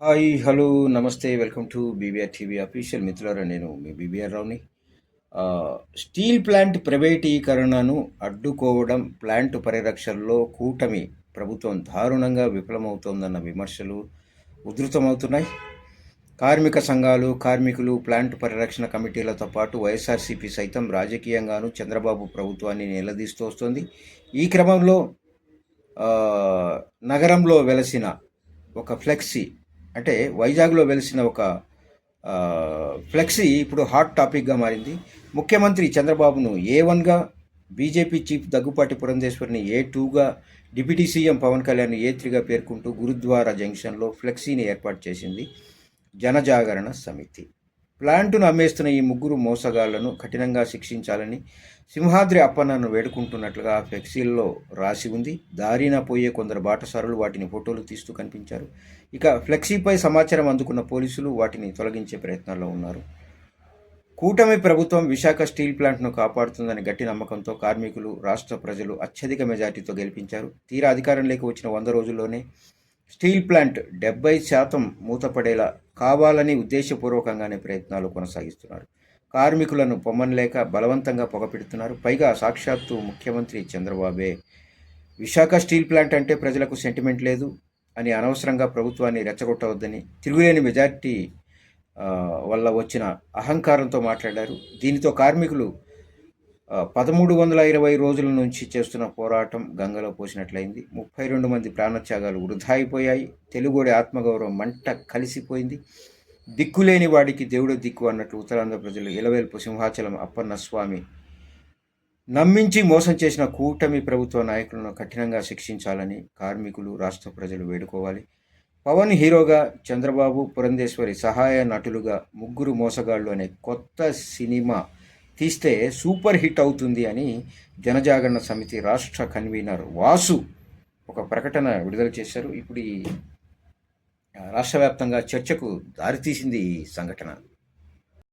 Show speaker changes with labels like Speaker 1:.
Speaker 1: Hi hello నమస్తే welcome to BBR TV official మిత్రులారా నేను మీ బీబీఆర్ రావుని స్టీల్ ప్లాంట్ ప్రైవేటీకరణను అడ్డుకోవడం ప్లాంట్ పరిరక్షణలో కూటమి ప్రభుత్వం దారుణంగా విఫలమవుతోందన్న విమర్శలు ఉధృతమవుతున్నాయి. కార్మిక సంఘాలు కార్మికులు ప్లాంట్ పరిరక్షణ కమిటీలతో పాటు వైఎస్ఆర్సీపీ సైతం రాజకీయంగాను చంద్రబాబు ప్రభుత్వాన్ని నిలదీస్తూ వస్తుంది. ఈ క్రమంలో నగరంలో వెలసిన ఒక ఫ్లెక్సీ అంటే వైజాగ్లో వెలిసిన ఒక ఫ్లెక్సీ ఇప్పుడు హాట్ టాపిక్గా మారింది. ముఖ్యమంత్రి చంద్రబాబును ఏ వన్గా బీజేపీ చీఫ్ దగ్గుపాటి పురంధేశ్వరిని ఏ టూగా deputy CM Pawan Kalyan A త్రీగా పేర్కొంటూ గురుద్వారా జంక్షన్లో ఫ్లెక్సీని ఏర్పాటు చేసింది జనజాగరణ సమితి. ప్లాంటును అమ్మేస్తున్న ఈ ముగ్గురు మోసగాళ్ళను కఠినంగా శిక్షించాలని సింహాద్రి అప్పన్నను వేడుకుంటున్నట్లుగా ఆ ఫ్లెక్సీల్లో రాసి ఉంది. దారిన పోయే కొందరు బాటసారులు వాటిని ఫోటోలు తీస్తూ కనిపించారు. ఇక ఫ్లెక్సీపై సమాచారం అందుకున్న పోలీసులు వాటిని తొలగించే ప్రయత్నాల్లో ఉన్నారు. కూటమి ప్రభుత్వం విశాఖ స్టీల్ ప్లాంట్ను కాపాడుతుందని గట్టి నమ్మకంతో కార్మికులు రాష్ట్ర ప్రజలు అత్యధిక మెజార్టీతో గెలిపించారు. తీరా అధికారంలోకి వచ్చిన వంద రోజుల్లోనే స్టీల్ ప్లాంట్ డెబ్బై శాతం మూతపడేలా కావాలని ఉద్దేశపూర్వకంగానే ప్రయత్నాలు కొనసాగిస్తున్నారు. కార్మికులను పొమ్మనలేక బలవంతంగా పొగపెడుతున్నారు. పైగా సాక్షాత్తు ముఖ్యమంత్రి చంద్రబాబే. విశాఖ స్టీల్ ప్లాంట్ అంటే ప్రజలకు సెంటిమెంట్ లేదు అని అనవసరంగా ప్రభుత్వాన్ని రెచ్చగొట్టవద్దని తిరుగులేని మెజార్టీ వల్ల వచ్చిన అహంకారంతో మాట్లాడారు. దీనితో కార్మికులు పదమూడు వందల ఇరవై రోజుల నుంచి చేస్తున్న పోరాటం గంగలో పోసినట్లయింది. ముప్పై రెండు మంది ప్రాణత్యాగాలు వృధా అయిపోయాయి తెలుగుడి ఆత్మగౌరవం మంట కలిసిపోయింది. దిక్కులేని వాడికి దేవుడు దిక్కు అన్నట్లు ఉత్తరాంధ్ర ప్రజలు ఇలవేల్పు సింహాచలం అప్పన్న స్వామి నమ్మించి మోసం చేసిన కూటమి ప్రభుత్వ నాయకులను కఠినంగా శిక్షించాలని కార్మికులు రాష్ట్ర ప్రజలు వేడుకోవాలి. పవన్ హీరోగా చంద్రబాబు పురంధేశ్వరి సహాయ నటులుగా ముగ్గురు మోసగాళ్ళు అనే కొత్త సినిమా తీస్తే సూపర్ హిట్ అవుతుంది అని జనజాగరణ సమితి రాష్ట్ర కన్వీనర్ వాసు ఒక ప్రకటన విడుదల చేశారు. ఇప్పుడు ఈ రాష్ట్ర వ్యాప్తంగా చర్చకు దారితీసింది ఈ సంఘటన.